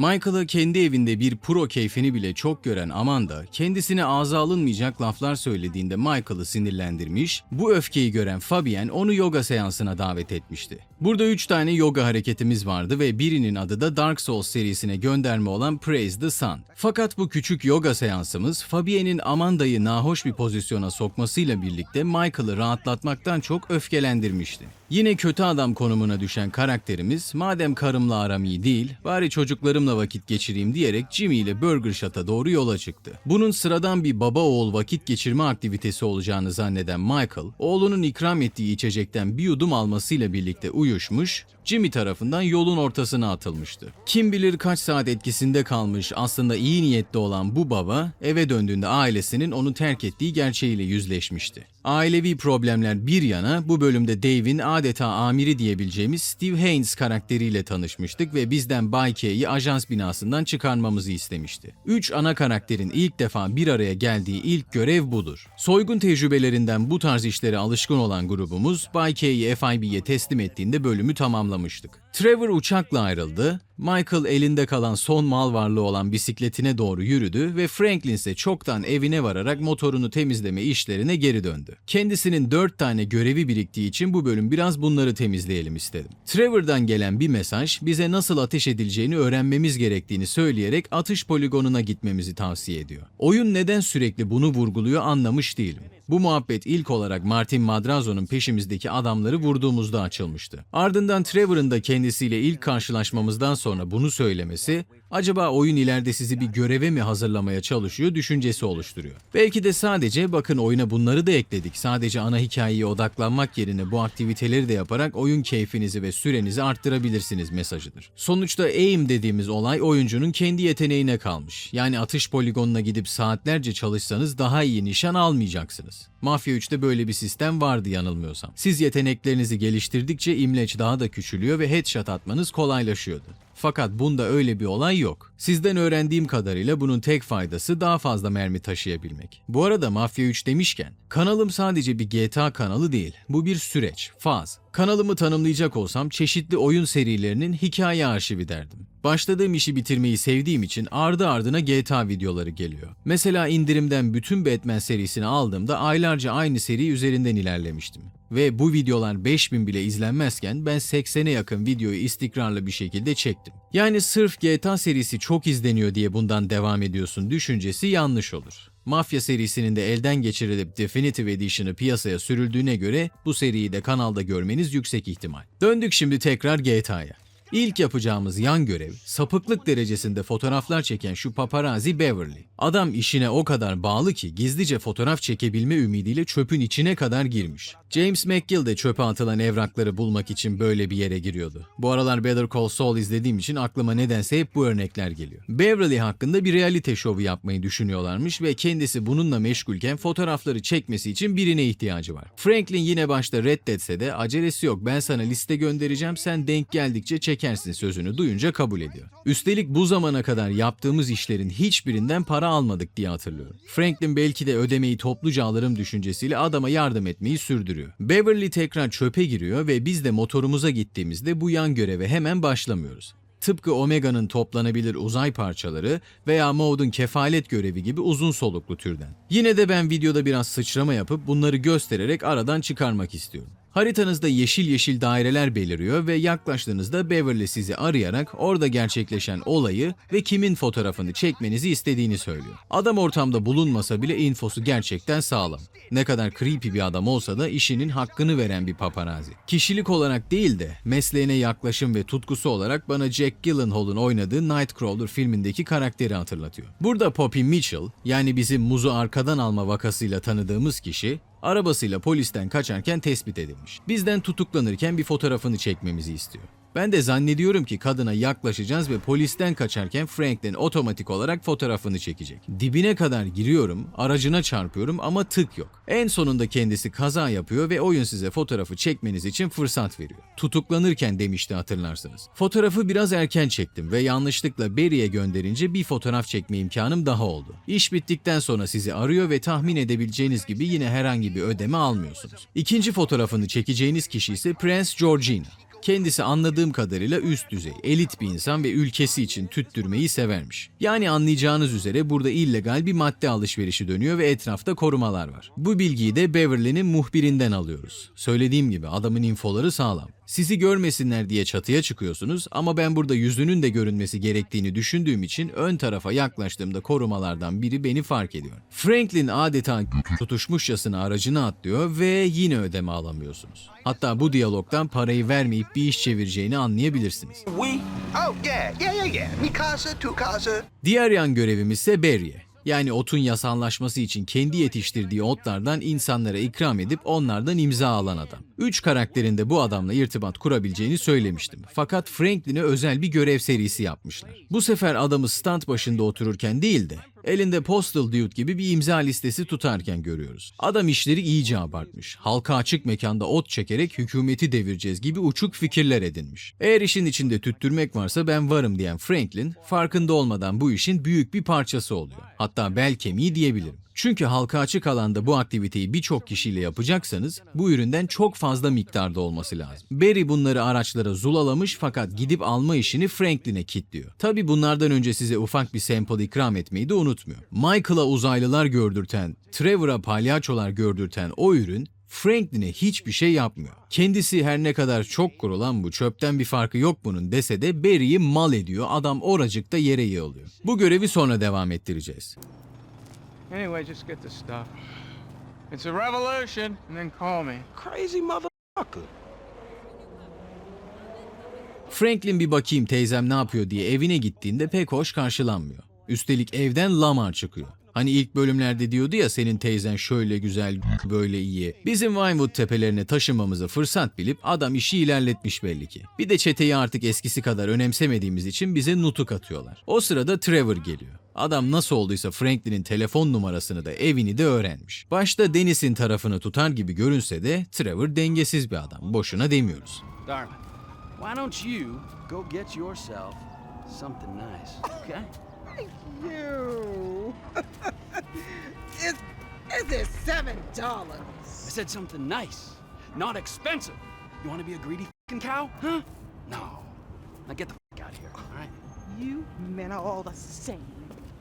Michael'ı kendi evinde bir pro keyfini bile çok gören Amanda, kendisine ağza alınmayacak laflar söylediğinde Michael'ı sinirlendirmiş, bu öfkeyi gören Fabienne onu yoga seansına davet etmişti. Burada 3 tane yoga hareketimiz vardı ve birinin adı da Dark Souls serisine gönderme olan Praise the Sun. Fakat bu küçük yoga seansımız Fabienne'in Amanda'yı nahoş bir pozisyona sokmasıyla birlikte Michael'ı rahatlatmaktan çok öfkelendirmişti. Yine kötü adam konumuna düşen karakterimiz madem karımla aram iyi değil bari çocuklarımla vakit geçireyim diyerek Jimmy ile Burger Shot'a doğru yola çıktı. Bunun sıradan bir baba oğul vakit geçirme aktivitesi olacağını zanneden Michael, oğlunun ikram ettiği içecekten bir yudum almasıyla birlikte uyuşmuş, Jimmy tarafından yolun ortasına atılmıştı. Kim bilir kaç saat etkisinde kalmış aslında iyi niyetli olan bu baba eve döndüğünde ailesinin onu terk ettiği gerçeğiyle yüzleşmişti. Ailevi problemler bir yana bu bölümde Dave'in adeta amiri diyebileceğimiz Steve Haynes karakteriyle tanışmıştık ve bizden Bay K'yi ajans binasından çıkarmamızı istemişti. Üç ana karakterin ilk defa bir araya geldiği ilk görev budur. Soygun tecrübelerinden bu tarz işlere alışkın olan grubumuz Bay K'yi FIB'ye teslim ettiğinde bölümü tamamlamıştık. Trevor uçakla ayrıldı, Michael elinde kalan son mal varlığı olan bisikletine doğru yürüdü ve Franklin ise çoktan evine vararak motorunu temizleme işlerine geri döndü. Kendisinin dört tane görevi biriktiği için bu bölüm biraz bunları temizleyelim istedim. Trevor'dan gelen bir mesaj bize nasıl ateş edileceğini öğrenmemiz gerektiğini söyleyerek atış poligonuna gitmemizi tavsiye ediyor. Oyun neden sürekli bunu vurguluyor anlamış değilim. Bu muhabbet ilk olarak Martin Madrazo'nun peşimizdeki adamları vurduğumuzda açılmıştı. Ardından Trevor'ın da kendisiyle ilk karşılaşmamızdan sonra bunu söylemesi, acaba oyun ileride sizi bir göreve mi hazırlamaya çalışıyor düşüncesi oluşturuyor. Belki de sadece bakın oyuna bunları da ekledik. Sadece ana hikayeye odaklanmak yerine bu aktiviteleri de yaparak oyun keyfinizi ve sürenizi arttırabilirsiniz mesajıdır. Sonuçta aim dediğimiz olay oyuncunun kendi yeteneğine kalmış. Yani atış poligonuna gidip saatlerce çalışsanız daha iyi nişan almayacaksınız. Mafya 3'te böyle bir sistem vardı yanılmıyorsam. Siz yeteneklerinizi geliştirdikçe imleç daha da küçülüyor ve headshot atmanız kolaylaşıyordu. Fakat bunda öyle bir olay yok. Sizden öğrendiğim kadarıyla bunun tek faydası daha fazla mermi taşıyabilmek. Bu arada Mafya 3 demişken, kanalım sadece bir GTA kanalı değil. Bu bir süreç, faz. Kanalımı tanımlayacak olsam çeşitli oyun serilerinin hikaye arşivi derdim. Başladığım işi bitirmeyi sevdiğim için ardı ardına GTA videoları geliyor. Mesela indirimden bütün Batman serisini aldığımda aylarca aynı seri üzerinden ilerlemiştim. Ve bu videolar 5000 bile izlenmezken ben 80'e yakın videoyu istikrarlı bir şekilde çektim. Yani sırf GTA serisi çok izleniyor diye bundan devam ediyorsun düşüncesi yanlış olur. Mafya serisinin de elden geçirilip Definitive Edition'ı piyasaya sürüldüğüne göre bu seriyi de kanalda görmeniz yüksek ihtimal. Döndük şimdi tekrar GTA'ya. İlk yapacağımız yan görev, sapıklık derecesinde fotoğraflar çeken şu paparazzi Beverly. Adam işine o kadar bağlı ki gizlice fotoğraf çekebilme ümidiyle çöpün içine kadar girmiş. James McGill de çöpe atılan evrakları bulmak için böyle bir yere giriyordu. Bu aralar Better Call Saul izlediğim için aklıma nedense hep bu örnekler geliyor. Beverly hakkında bir realite şovu yapmayı düşünüyorlarmış ve kendisi bununla meşgulken fotoğrafları çekmesi için birine ihtiyacı var. Franklin yine başta reddetse de acelesi yok ben sana liste göndereceğim sen denk geldikçe çekersin sözünü duyunca kabul ediyor. Üstelik bu zamana kadar yaptığımız işlerin hiçbirinden para almadık diye hatırlıyorum. Franklin belki de ödemeyi topluca alırım düşüncesiyle adama yardım etmeyi sürdürüyor. Beverly tekrar çöpe giriyor ve biz de motorumuza gittiğimizde bu yan göreve hemen başlamıyoruz. Tıpkı Omega'nın toplanabilir uzay parçaları veya Maud'un kefalet görevi gibi uzun soluklu türden. Yine de ben videoda biraz sıçrama yapıp bunları göstererek aradan çıkarmak istiyorum. Haritanızda yeşil yeşil daireler beliriyor ve yaklaştığınızda Beverly sizi arayarak orada gerçekleşen olayı ve kimin fotoğrafını çekmenizi istediğini söylüyor. Adam ortamda bulunmasa bile infosu gerçekten sağlam. Ne kadar creepy bir adam olsa da işinin hakkını veren bir paparazzi. Kişilik olarak değil de mesleğine yaklaşım ve tutkusu olarak bana Jack Gyllenhaal'ın oynadığı Nightcrawler filmindeki karakteri hatırlatıyor. Burada Poppy Mitchell yani bizim muzu arkadan alma vakasıyla tanıdığımız kişi arabasıyla polisten kaçarken tespit edilmiş. Bizden tutuklanırken bir fotoğrafını çekmemizi istiyor. Ben de zannediyorum ki kadına yaklaşacağız ve polisten kaçarken Franklin otomatik olarak fotoğrafını çekecek. Dibine kadar giriyorum, aracına çarpıyorum ama tık yok. En sonunda kendisi kaza yapıyor ve oyun size fotoğrafı çekmeniz için fırsat veriyor. Tutuklanırken demişti hatırlarsınız. Fotoğrafı biraz erken çektim ve yanlışlıkla Barry'e gönderince bir fotoğraf çekme imkanım daha oldu. İş bittikten sonra sizi arıyor ve tahmin edebileceğiniz gibi yine herhangi bir ödeme almıyorsunuz. İkinci fotoğrafını çekeceğiniz kişi ise Prince Georgina. Kendisi anladığım kadarıyla üst düzey, elit bir insan ve ülkesi için tüttürmeyi severmiş. Yani anlayacağınız üzere burada illegal bir madde alışverişi dönüyor ve etrafta korumalar var. Bu bilgiyi de Beverly'nin muhbirinden alıyoruz. Söylediğim gibi adamın infoları sağlam. Sizi görmesinler diye çatıya çıkıyorsunuz ama ben burada yüzünün de görünmesi gerektiğini düşündüğüm için ön tarafa yaklaştığımda korumalardan biri beni fark ediyor. Franklin adeta tutuşmuşçasına aracına atlıyor ve yine ödeme alamıyorsunuz. Hatta bu diyalogdan parayı vermeyip bir iş çevireceğini anlayabilirsiniz. We Oh, yeah, yeah, yeah, yeah. Diğer yan görevimiz ise Berry'e. Yani otun yasallaşması için kendi yetiştirdiği otlardan insanlara ikram edip onlardan imza alan adam. Üç karakterin de bu adamla irtibat kurabileceğini söylemiştim. Fakat Franklin'e özel bir görev serisi yapmışlar. Bu sefer adamı stand başında otururken değil de elinde Postal Dude gibi bir imza listesi tutarken görüyoruz. Adam işleri iyice abartmış. Halka açık mekanda ot çekerek hükümeti devireceğiz gibi uçuk fikirler edinmiş. Eğer işin içinde tüttürmek varsa ben varım diyen Franklin farkında olmadan bu işin büyük bir parçası oluyor. Hatta bel kemiği diyebilirim. Çünkü halka açık alanda bu aktiviteyi birçok kişiyle yapacaksanız bu üründen çok fazla miktarda olması lazım. Barry bunları araçlara zulalamış fakat gidip alma işini Franklin'e kilitliyor. Tabi bunlardan önce size ufak bir sample ikram etmeyi de unutmuyor. Michael'a uzaylılar gördürten, Trevor'a palyaçolar gördürten o ürün Franklin'e hiçbir şey yapmıyor. Kendisi her ne kadar çok kurulan bu çöpten bir farkı yok bunun dese de Barry'i mal ediyor adam oracıkta yere yığılıyor. Bu görevi sonra devam ettireceğiz. Anyway, just get the stuff. It's a revolution, and then call me. Crazy motherfucker. Franklin bir bakayım teyzem ne yapıyor diye evine gittiğinde pek hoş karşılanmıyor. Üstelik evden Lamar çıkıyor. Hani ilk bölümlerde diyordu ya senin teyzen şöyle güzel, böyle iyi. Bizim Vinewood tepelerine taşınmamızı fırsat bilip adam işi ilerletmiş belli ki. Bir de çeteyi artık eskisi kadar önemsemediğimiz için bize nutuk atıyorlar. O sırada Trevor geliyor. Adam nasıl olduysa Franklin'in telefon numarasını da evini de öğrenmiş. Başta Dennis'in tarafını tutar gibi görünse de Trevor dengesiz bir adam. Boşuna demiyoruz. Darling, why don't you go get yourself something nice, okay? You. it's, is it seven dollars? I said something nice, not expensive. You want to be a greedy fing cow, huh? No. Now get the f- out of here, all right? You men are all the same.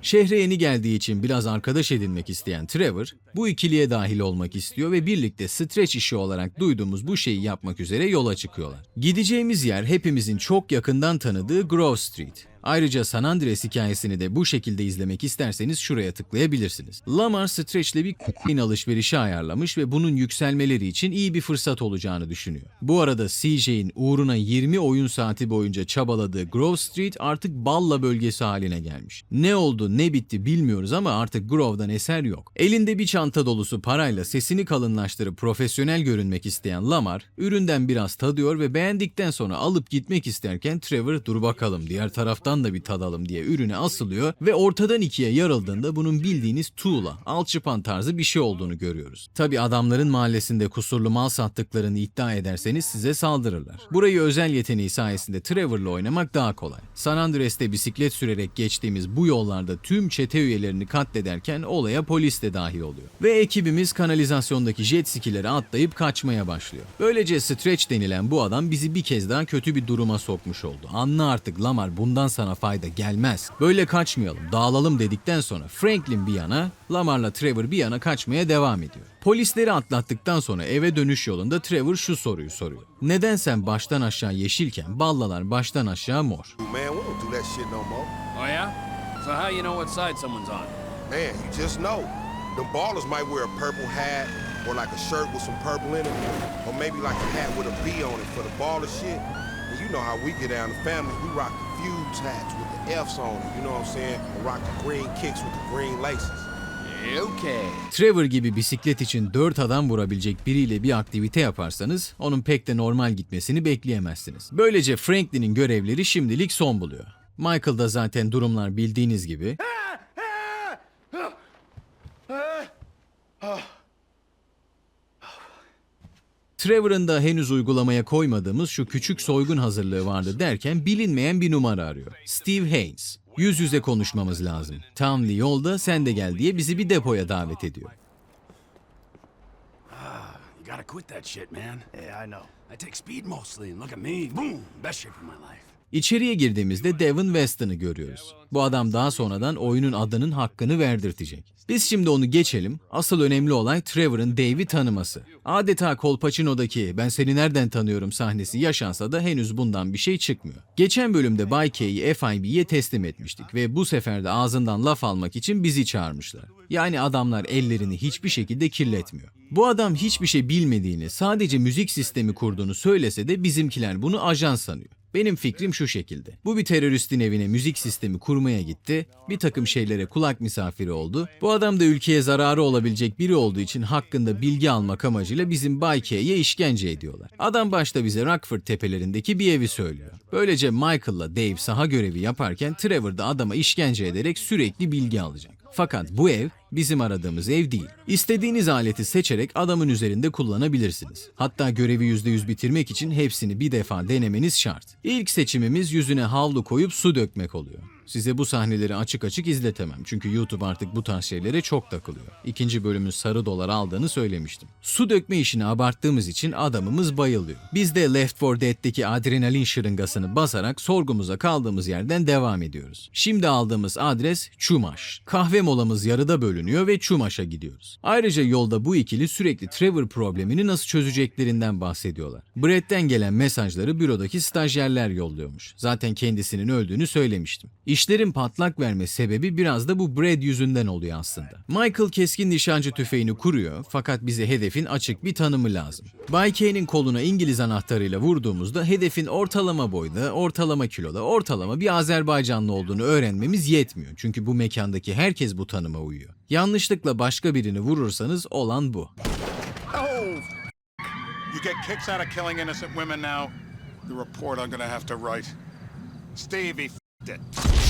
Şehre yeni geldiği için biraz arkadaş edinmek isteyen Trevor, bu ikiliye dahil olmak istiyor ve birlikte stretch işi olarak duyduğumuz bu şeyi yapmak üzere yola çıkıyorlar. Gideceğimiz yer hepimizin çok yakından tanıdığı Grove Street. Ayrıca San Andreas hikayesini de bu şekilde izlemek isterseniz şuraya tıklayabilirsiniz. Lamar Stretch'le bir kokain alışverişi ayarlamış ve bunun yükselmeleri için iyi bir fırsat olacağını düşünüyor. Bu arada CJ'in uğruna 20 oyun saati boyunca çabaladığı Grove Street artık balla bölgesi haline gelmiş. Ne oldu ne bitti bilmiyoruz ama artık Grove'dan eser yok. Elinde bir çanta dolusu parayla sesini kalınlaştırıp profesyonel görünmek isteyen Lamar, üründen biraz tadıyor ve beğendikten sonra alıp gitmek isterken Trevor dur bakalım diğer taraftan da bir tadalım diye ürüne asılıyor ve ortadan ikiye yarıldığında bunun bildiğiniz tuğla, alçıpan tarzı bir şey olduğunu görüyoruz. Tabi adamların mahallesinde kusurlu mal sattıklarını iddia ederseniz size saldırırlar. Burayı özel yeteneği sayesinde Trevor'la oynamak daha kolay. San Andreas'te bisiklet sürerek geçtiğimiz bu yollarda tüm çete üyelerini katlederken olaya polis de dahil oluyor. Ve ekibimiz kanalizasyondaki jet skileri atlayıp kaçmaya başlıyor. Böylece Stretch denilen bu adam bizi bir kez daha kötü bir duruma sokmuş oldu. Anla artık Lamar bundan sana fayda gelmez. Böyle kaçmayalım, dağılalım dedikten sonra Franklin bir yana, Lamar'la Trevor bir yana kaçmaya devam ediyor. Polisleri atlattıktan sonra eve dönüş yolunda Trevor şu soruyu soruyor. Neden sen baştan aşağı yeşilken ballalar baştan aşağı mor? Oh, yeah? So how you know what side someone's on? Man, you just know. Them ballers might wear a purple hat or like a shirt with some purple in it, or maybe like a hat with a B on it for the baller shit. You know how we get down. The families, we rock the fuse hats with the F's on it. You know what I'm saying? And rock the green kicks with the green laces. Okay. Trevor gibi bisiklet için 4 adam vurabilecek biriyle bir aktivite yaparsanız onun pek de normal gitmesini bekleyemezsiniz. Böylece Franklin'in görevleri şimdilik son buluyor. Michael da zaten durumlar bildiğiniz gibi Trevor'ın da henüz uygulamaya koymadığımız şu küçük soygun hazırlığı vardı derken bilinmeyen bir numara arıyor. Steve Haynes. Yüz yüze konuşmamız lazım. Townley yolda sen de gel diye bizi bir depoya davet ediyor. You gotta quit that shit, man. Yeah, I know. I take speed mostly, and look at me. Boom! Best shape of my life. İçeriye girdiğimizde Devin Weston'ı görüyoruz. Bu adam daha sonradan oyunun adının hakkını verdirtecek. Biz şimdi onu geçelim. Asıl önemli olay Trevor'ın Dave'i tanıması. Adeta Colpacino'daki ben seni nereden tanıyorum sahnesi yaşansa da henüz bundan bir şey çıkmıyor. Geçen bölümde Bay K'yi FIB'ye teslim etmiştik ve bu sefer de ağzından laf almak için bizi çağırmışlar. Yani adamlar ellerini hiçbir şekilde kirletmiyor. Bu adam hiçbir şey bilmediğini, sadece müzik sistemi kurduğunu söylese de bizimkiler bunu ajan sanıyor. Benim fikrim şu şekilde. Bu bir teröristin evine müzik sistemi kurmaya gitti. Bir takım şeylere kulak misafiri oldu. Bu adam da ülkeye zararı olabilecek biri olduğu için hakkında bilgi almak amacıyla bizim Bay K'ye işkence ediyorlar. Adam başta bize Rockford tepelerindeki bir evi söylüyor. Böylece Michael'la Dave saha görevi yaparken Trevor da adama işkence ederek sürekli bilgi alacak. Fakat bu ev bizim aradığımız ev değil. İstediğiniz aleti seçerek adamın üzerinde kullanabilirsiniz. Hatta görevi %100 bitirmek için hepsini bir defa denemeniz şart. İlk seçimimiz yüzüne havlu koyup su dökmek oluyor. Size bu sahneleri açık açık izletemem çünkü YouTube artık bu tarz şeylere çok takılıyor. İkinci bölümün sarı dolar aldığını söylemiştim. Su dökme işini abarttığımız için adamımız bayılıyor. Biz de Left 4 Dead'deki adrenalin şırıngasını basarak sorgumuza kaldığımız yerden devam ediyoruz. Şimdi aldığımız adres Çumaş. Kahve molamız yarıda bölünüyor ve Çumaş'a gidiyoruz. Ayrıca yolda bu ikili sürekli Trevor problemini nasıl çözeceklerinden bahsediyorlar. Brett'ten gelen mesajları bürodaki stajyerler yolluyormuş. Zaten kendisinin öldüğünü söylemiştim. İşlerin patlak verme sebebi biraz da bu Brad yüzünden oluyor aslında. Michael keskin nişancı tüfeğini kuruyor fakat bize hedefin açık bir tanımı lazım. Bay K'nin koluna İngiliz anahtarıyla vurduğumuzda hedefin ortalama boyda, ortalama kiloda, ortalama bir Azerbaycanlı olduğunu öğrenmemiz yetmiyor. Çünkü bu mekandaki herkes bu tanıma uyuyor. Yanlışlıkla başka birini vurursanız olan bu. You get kicks out of killing innocent women now. The report I'm gonna have to write. Stevie f***ed it.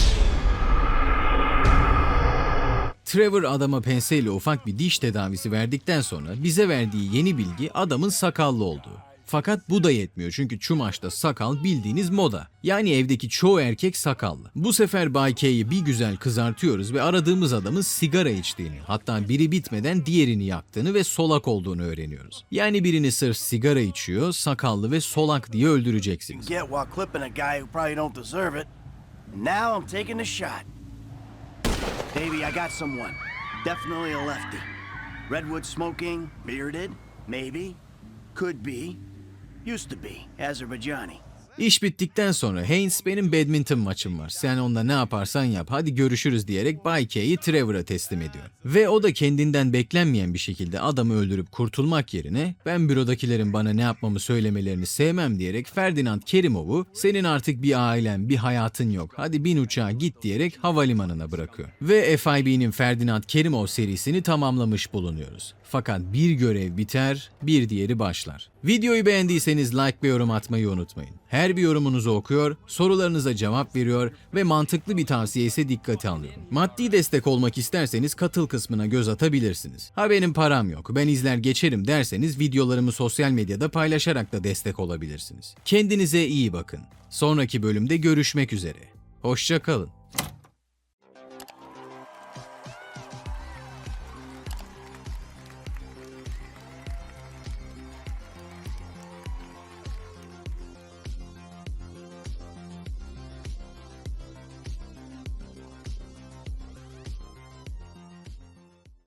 Trevor adama penseyle ufak bir diş tedavisi verdikten sonra bize verdiği yeni bilgi adamın sakallı olduğu. Fakat bu da yetmiyor çünkü Çumaş'ta sakal bildiğiniz moda. Yani evdeki çoğu erkek sakallı. Bu sefer Bay K'yi bir güzel kızartıyoruz ve aradığımız adamın sigara içtiğini, hatta biri bitmeden diğerini yaktığını ve solak olduğunu öğreniyoruz. Yani birini sırf sigara içiyor, sakallı ve solak diye öldüreceksiniz. a now I'm taking the shot. Davey, I got someone. Definitely a lefty. Redwood smoking, bearded, maybe, could be, used to be, Azerbaijani. İş bittikten sonra Haynes benim badminton maçım var. Sen onda ne yaparsan yap hadi görüşürüz diyerek Bay K'yi Trevor'a teslim ediyor. Ve o da kendinden beklenmeyen bir şekilde adamı öldürüp kurtulmak yerine ben bürodakilerin bana ne yapmamı söylemelerini sevmem diyerek Ferdinand Kerimov'u senin artık bir ailen bir hayatın yok hadi bin uçağa git diyerek havalimanına bırakıyor. Ve FIB'nin Ferdinand Kerimov serisini tamamlamış bulunuyoruz. Fakat bir görev biter, bir diğeri başlar. Videoyu beğendiyseniz like ve yorum atmayı unutmayın. Her bir yorumunuzu okuyor, sorularınıza cevap veriyor ve mantıklı bir tavsiye ise dikkate alıyorum. Maddi destek olmak isterseniz katıl kısmına göz atabilirsiniz. Ha benim param yok, ben izler geçerim derseniz videolarımı sosyal medyada paylaşarak da destek olabilirsiniz. Kendinize iyi bakın. Sonraki bölümde görüşmek üzere. Hoşça kalın.